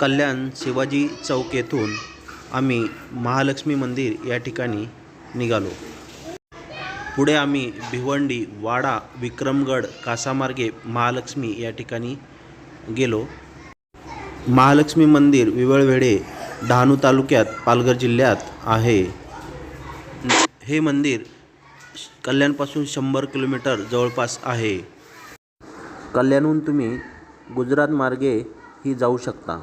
कल्याण शिवाजी चौक येथून आम्ही महालक्ष्मी मंदिर या ठिकाणी निघालो. पुढे आम्ही भिवंडी वाडा विक्रमगड कासामार्गे महालक्ष्मी या ठिकाणी गेलो. महालक्ष्मी मंदिर विवळवेढे डहाणू तालुक्यात पालघर जिल्ह्यात आहे. हे मंदिर कल्याणपासून शंभर किलोमीटर जवळपास आहे. कल्याणहून तुम्ही गुजरात मार्गे ही जाऊ शकता.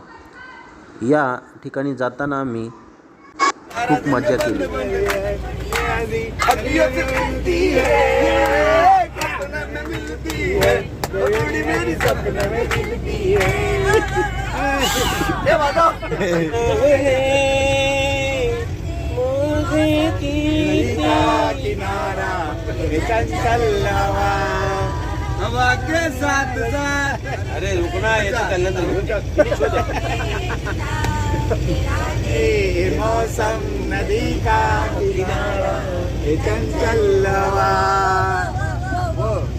या ठिकाणी जाताना आम्ही खूप मजा केली है है है किनारा हवा के साथ अरे रुकना ये मौसम नदी का किनारा चंचल लवा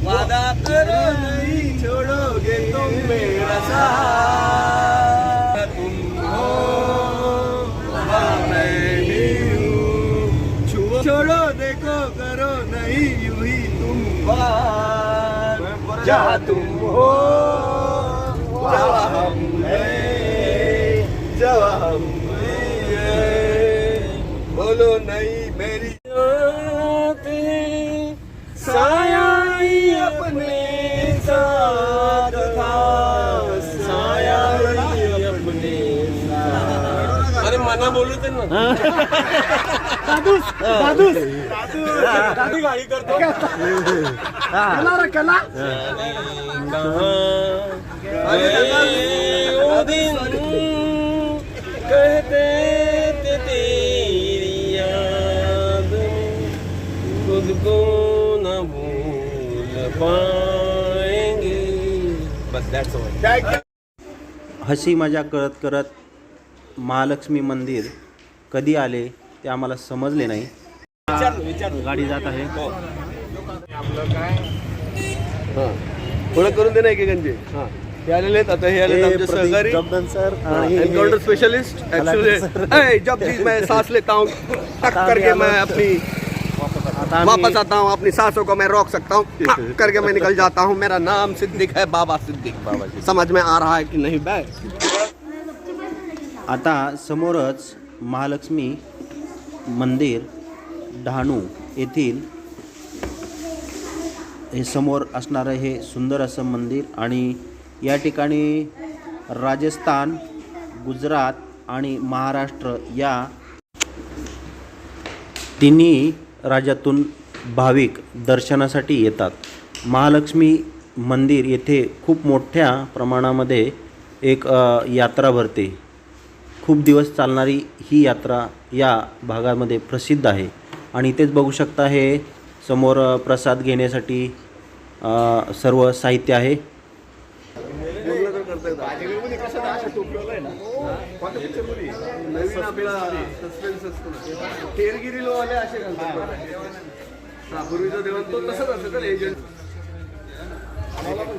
वादा करो नहीं छोड़ोगे तुम मेरा साथ जहाँ तुम हो जहाँ हम हैं जहाँ हम हैं बोलो नहीं मेरी अरे मना बोलू दादू गाडी करतो केला रे केला। वो दिन कहते थे तेरी याद न भूल पाएँगे। बस दैट्स ऑल हसी मज़ा करत करत महालक्ष्मी मंदिर कधी आले ते आम्हाला समजले नाही. गाडी जात आहे. थोडं करून दे ना एकेकांचे. हा. हे आलेले आहेत आता हे आले आमचे सहकारी. एनकाउंटर स्पेशलिस्ट एक्चुअली जब भी मैं सांस लेता हूँ. टक करके मैं अपनी वापस आता हूँ अपनी सांसों को मैं रोक सकता हूँ. करके मैं निकल जाता हूँ. मेरा नाम सिद्दीक है बाबा सिद्दीक. बाबा जी समझ में आ रहा है कि नहीं बै आता समोरच महालक्ष्मी मंदिर डहाणू येथील हे समोर असणारं हे सुंदर असं मंदिर आणि या ठिकाणी राजस्थान गुजरात आणि महाराष्ट्र या तिन्ही राज्यातून भाविक दर्शनासाठी येतात. महालक्ष्मी मंदिर येथे खूप मोठ्या प्रमाणामध्ये एक यात्रा भरते. खूप दिवस चालणारी ही यात्रा या भागामध्ये प्रसिद्ध आहे. आणि इथेच बघू शकता हे समोर प्रसाद घेण्यासाठी सर्व साहित्य आहे.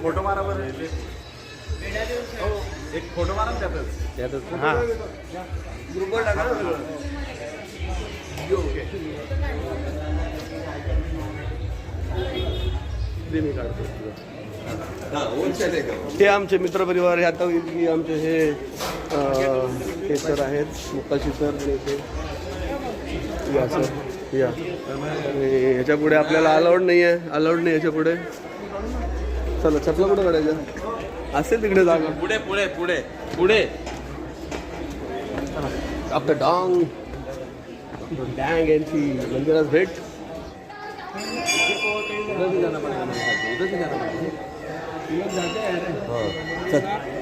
फोटो मारा बरं एक फोटो मारा ना त्यातच. हां. ग्रुपवर टाका ना. सगळं यो, ओके. दे मी काढतो. तुझं. हे आमचे मित्रपरिवार हे आता होईल की आमचे हे अं, हे सर आहेत. मुक्काशी सर आणि ते. या सर. या. आणि ह्याच्या पुढे आपल्याला अलाउड नाही आहे अलाउड नाही ह्याच्या पुढे. चला चपला कुठं काढायच्या असेल तिकडे जागा पुढे पुढे पुढे पुढे आपलं डांग डँग यांची मंदिरात भेट।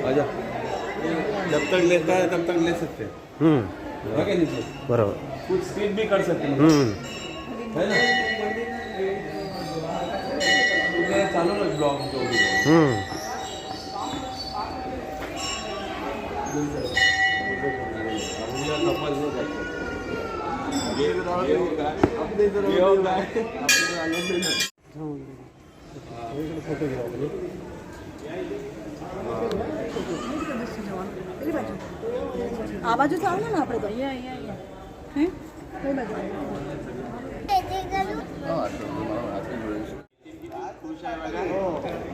आजा जब तक लेता है तब तक ले सकते हैं। हम्म, बरोबर। कुछ स्पीड भी कर सकते हैं। हम्म, है ना? चालू ना ब्लॉग जो भी है. हम्म. मुलं कपल लोक आहेत. ये ये होगा ये होगा फोटो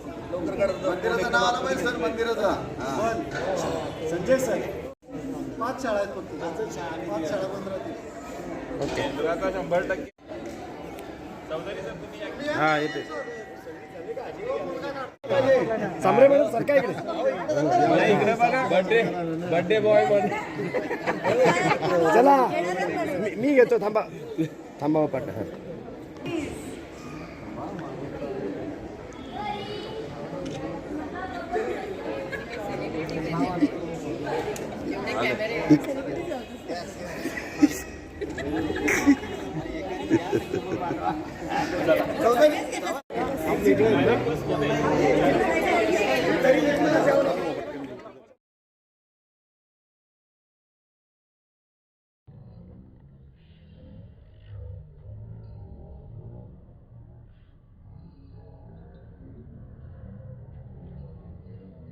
मंदिराचं नाव आलं पाहिजे सर मंदिराचं संजय सर पाच शाळा आहेत फक्त पाच शाळा बंद राहतील शंभर टक्के हा येते मॅडम इकडे बर्थडे बॉय चला मी- मी घेतो थांबा. थांबा पाठ तरी